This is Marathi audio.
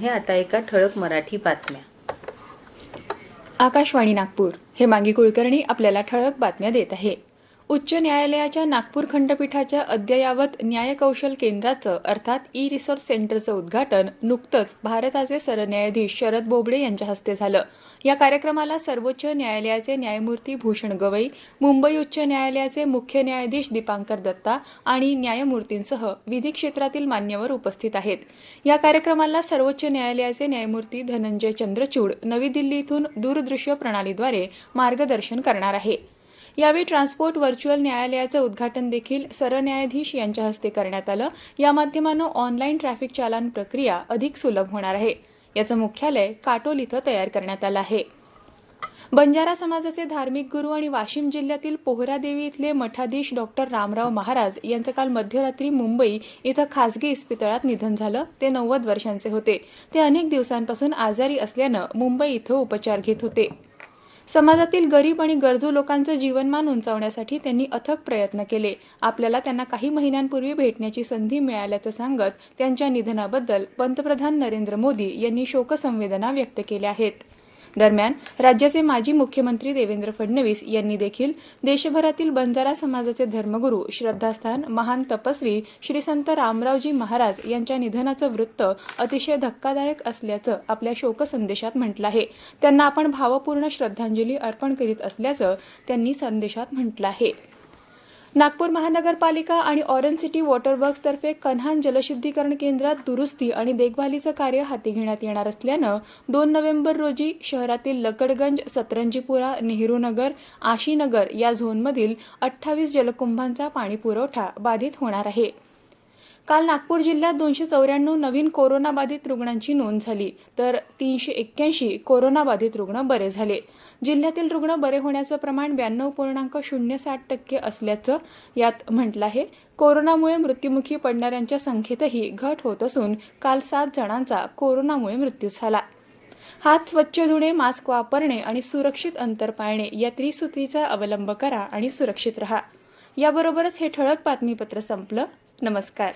आहे आता एका ठळक मराठी बातम्या. आकाशवाणी नागपूर. हे मागी कुलकर्णी आपल्याला ठळक बातम्या देत आहे. उच्च न्यायालयाच्या नागपूर खंडपीठाच्या अद्ययावत न्यायकौशल केंद्राचं अर्थात ई रिसोर्स सेंटरचं उद्घाटन नुकतंच भारताचे सरन्यायाधीश शरद बोबडे यांच्या हस्ते झालं. या कार्यक्रमाला सर्वोच्च न्यायालयाचे न्यायमूर्ती भूषण गवई मुंबई उच्च न्यायालयाचे मुख्य न्यायाधीश दीपांकर दत्ता आणि न्यायमूर्तींसह विधी क्षेत्रातील मान्यवर उपस्थित आहेत. या कार्यक्रमाला सर्वोच्च न्यायालयाचे न्यायमूर्ती धनंजय चंद्रचूड नवी दिल्ली इथून दूरदृश्य प्रणालीद्वारे मार्गदर्शन करणार आहे. यावेळी ट्रान्सपोर्ट व्हर्च्युअल न्यायालयाचं उद्घाटन देखील सरन्यायाधीश यांच्या हस्ते करण्यात आलं. या माध्यमानं ऑनलाईन ट्रॅफिक चालन प्रक्रिया अधिक सुलभ होणार आहे. याचं मुख्यालय काटोल इथं तयार करण्यात आलं आहे. बंजारा समाजाचे धार्मिक गुरु आणि वाशिम जिल्ह्यातील पोहरादेवी इथले मठाधीश डॉक्टर रामराव महाराज यांचं काल मध्यरात्री मुंबई इथं खासगी इस्पितळात निधन झालं. ते नव्वद वर्षांचे होते. ते अनेक दिवसांपासून आजारी असल्यानं मुंबई इथं उपचार घेत होते. समाजातील गरीब आणि गरजू लोकांचं जीवनमान उंचावण्यासाठी त्यांनी अथक प्रयत्न केले. आपल्याला त्यांना काही महिन्यांपूर्वी भेटण्याची संधी मिळाल्याचं सांगत त्यांच्या निधनाबद्दल पंतप्रधान नरेंद्र मोदी यांनी शोकसंवेदना व्यक्त केल्या आहेत. दरम्यान राज्याचे माजी मुख्यमंत्री देवेंद्र फडणवीस यांनी देखील देशभरातील बंजारा समाजाचे धर्मगुरू श्रद्धास्थान महान तपस्वी श्री संत रामरावजी महाराज यांच्या निधनाचं वृत्त अतिशय धक्कादायक असल्याचं आपल्या शोकसंदेशात म्हटलं आहे. त्यांना आपण भावपूर्ण श्रद्धांजली अर्पण करीत असल्याचं त्यांनी संदेशात म्हटलं आहे. नागपूर महानगरपालिका आणि ऑरेंज सिटी वॉटर वर्क्सतर्फे कन्हान जलशुद्धीकरण केंद्रात दुरुस्ती आणि देखभालीचं कार्य हाती घेण्यात येणार असल्यानं दोन नोव्हेंबर रोजी शहरातील लकडगंज सतरंजीपुरा नेहरूनगर आशीनगर या झोनमधील अठ्ठावीस जलकुंभांचा पाणीपुरवठा बाधित होणार आहे. काल नागपूर जिल्ह्यात दोनशे चौऱ्याण्णव नवीन कोरोनाबाधित रुग्णांची नोंद झाली तर तीनशे एक्क्याऐंशी कोरोनाबाधित रुग्ण बरे झाले. जिल्ह्यातील रुग्ण बरे होण्याचं प्रमाण ब्याण्णव पूर्णांक शून्य साठ टक्के असल्याचं यात म्हटलं आहे. कोरोनामुळे मृत्युमुखी पडणाऱ्यांच्या संख्येतही घट होत असून काल सात जणांचा कोरोनामुळे मृत्यू झाला. हात स्वच्छ धुणे मास्क वापरणे आणि सुरक्षित अंतर पाळणे या त्रिसूत्रीचा अवलंब करा आणि सुरक्षित रहा. याबरोबरच हे ठळक बातमीपत्र संपलं. नमस्कार.